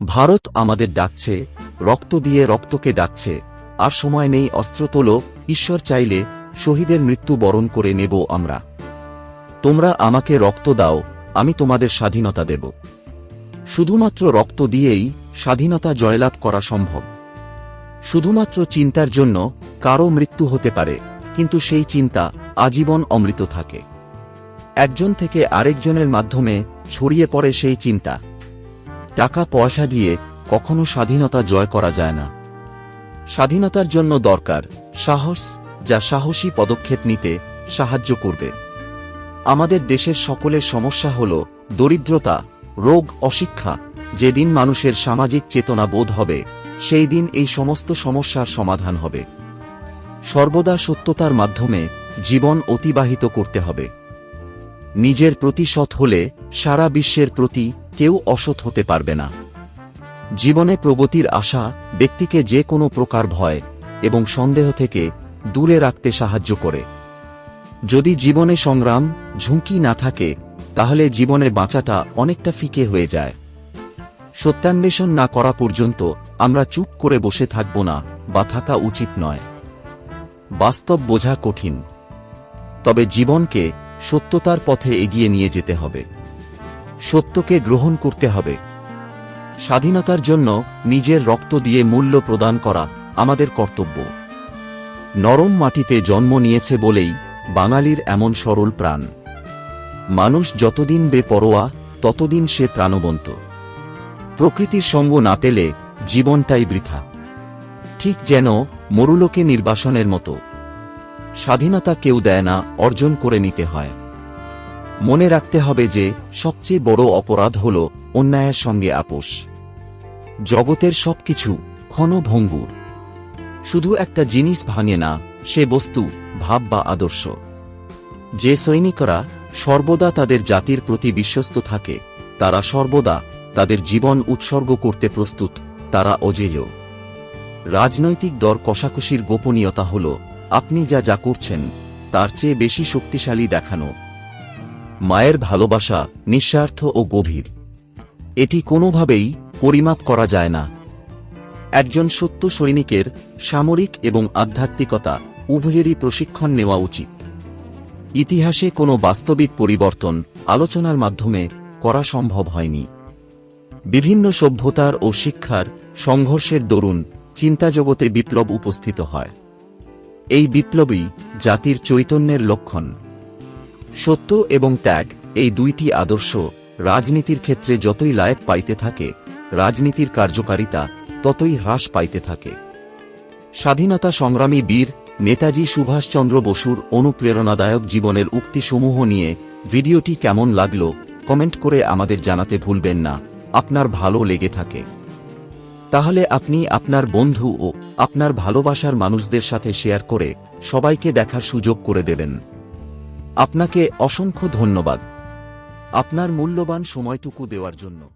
ভারত আমাদের ডাকছে, রক্ত দিয়ে রক্তকে ডাকছে, আর সময় নেই অস্ত্র তোলো, ঈশ্বর চাইলে শহীদের মৃত্যু বরণ করে নেব আমরা। তোমরা আমাকে রক্ত দাও, আমি তোমাদের স্বাধীনতা দেব। শুধুমাত্র রক্ত দিয়েই স্বাধীনতা জয়লাভ করা সম্ভব। শুধুমাত্র চিন্তার জন্য কারও মৃত্যু হতে পারে, কিন্তু সেই চিন্তা আজীবন অমৃত থাকে। একজন থেকে আরেকজনের মাধ্যমে ছড়িয়ে পড়ে সেই চিন্তা। টাকা পয়সা দিয়ে কখনো স্বাধীনতা জয় করা যায় না। স্বাধীনতার জন্য দরকার সাহস, যা সাহসী পদক্ষেপ নিতে সাহায্য করবে। আমাদের দেশের সকলের সমস্যা হল দরিদ্রতা, রোগ, অশিক্ষা। যেদিন মানুষের সামাজিক চেতনা বোধ হবে, সেই দিন এই সমস্ত সমস্যার সমাধান হবে। সর্বদা সত্যতার মাধ্যমে জীবন অতিবাহিত করতে হবে। নিজের প্রতি সৎ হলে সারা বিশ্বের প্রতি কেউ অসৎ হতে পারবে না। জীবনে প্রগতির আশা ব্যক্তিকে যে কোনো প্রকার ভয় এবং সন্দেহ থেকে দূরে রাখতে সাহায্য করে। যদি জীবনে সংগ্রাম, ঝুঁকি না থাকে, তাহলে জীবনে বাঁচাটা অনেকটা ফিকে হয়ে যায়। সত্যান্বেষণ না করা পর্যন্ত আমরা চুপ করে বসে থাকব না বা থাকা উচিত নয়। বাস্তব বোঝা কঠিন। তবে জীবনকে সত্যতার পথে এগিয়ে নিয়ে যেতে হবে। সত্যকে গ্রহণ করতে হবে। স্বাধীনতার জন্য নিজের রক্ত দিয়ে মূল্য প্রদান করা আমাদের কর্তব্য। নরম মাটিতে জন্ম নিয়েছে বলেই বাঙালির এমন সরল প্রাণ। মানুষ যতদিন বেপরোয়া, ততদিন সে প্রাণবন্ত। প্রকৃতির সঙ্গ না পেলে জীবনটাই বৃথা। ঠিক যেন মরুলোকে নির্বাসনের মতো। স্বাধীনতা কেউ দেয় না, অর্জন করে নিতে হয়। মনে রাখতে হবে যে সবচেয়ে বড় অপরাধ হল অন্যায়ের সঙ্গে আপোষ। জগতের সবকিছু ক্ষণভঙ্গুর। শুধু একটা জিনিস ভাঙে না, সে বস্তু ভাব বা আদর্শ। যে সৈনিকরা সর্বদা তাদের জাতির প্রতি বিশ্বস্ত থাকে, তারা সর্বদা তাদের জীবন উৎসর্গ করতে প্রস্তুত, তারা অজেয়। রাজনৈতিক দর কষাকষির গোপনীয়তা হল, আপনি যা যা করছেন, তার চেয়ে বেশি শক্তিশালী দেখানো। মায়ের ভালোবাসা নিঃস্বার্থ ও গভীর। এটি কোনোভাবেই পরিমাপ করা যায় না। একজন সত্য সৈনিকের সামরিক এবং আধ্যাত্মিকতা উভয়েরই প্রশিক্ষণ নেওয়া উচিত। ইতিহাসে কোনো বাস্তবিক পরিবর্তন আলোচনার মাধ্যমে করা সম্ভব হয়নি। বিভিন্ন সভ্যতার ও শিক্ষার সংঘর্ষের দরুন চিন্তাজগতে বিপ্লব উপস্থিত হয়। এই বিপ্লবই জাতির চৈতন্যের লক্ষণ। সত্য এবং ত্যাগ, এই দুইটি আদর্শ রাজনীতির ক্ষেত্রে যতই লায়ক পাইতে থাকে, রাজনীতির কার্যকারিতা ততই হ্রাস পাইতে থাকে। স্বাধীনতা সংগ্রামী বীর নেতাজি সুভাষচন্দ্র বসুর অনুপ্রেরণাদায়ক জীবনের উক্তিসমূহ নিয়ে ভিডিওটি কেমন লাগল, কমেন্ট করে আমাদের জানাতে ভুলবেন না, আপনার ভালো লেগে থাকে। তাহলে আপনি আপনার বন্ধু ও আপনার ভালোবাসার মানুষদের সাথে শেয়ার করে সবাইকে দেখার সুযোগ করে দেবেন। আপনাকে অসংখ্য ধন্যবাদ। আপনার মূল্যবান সময়টুকু দেওয়ার জন্য।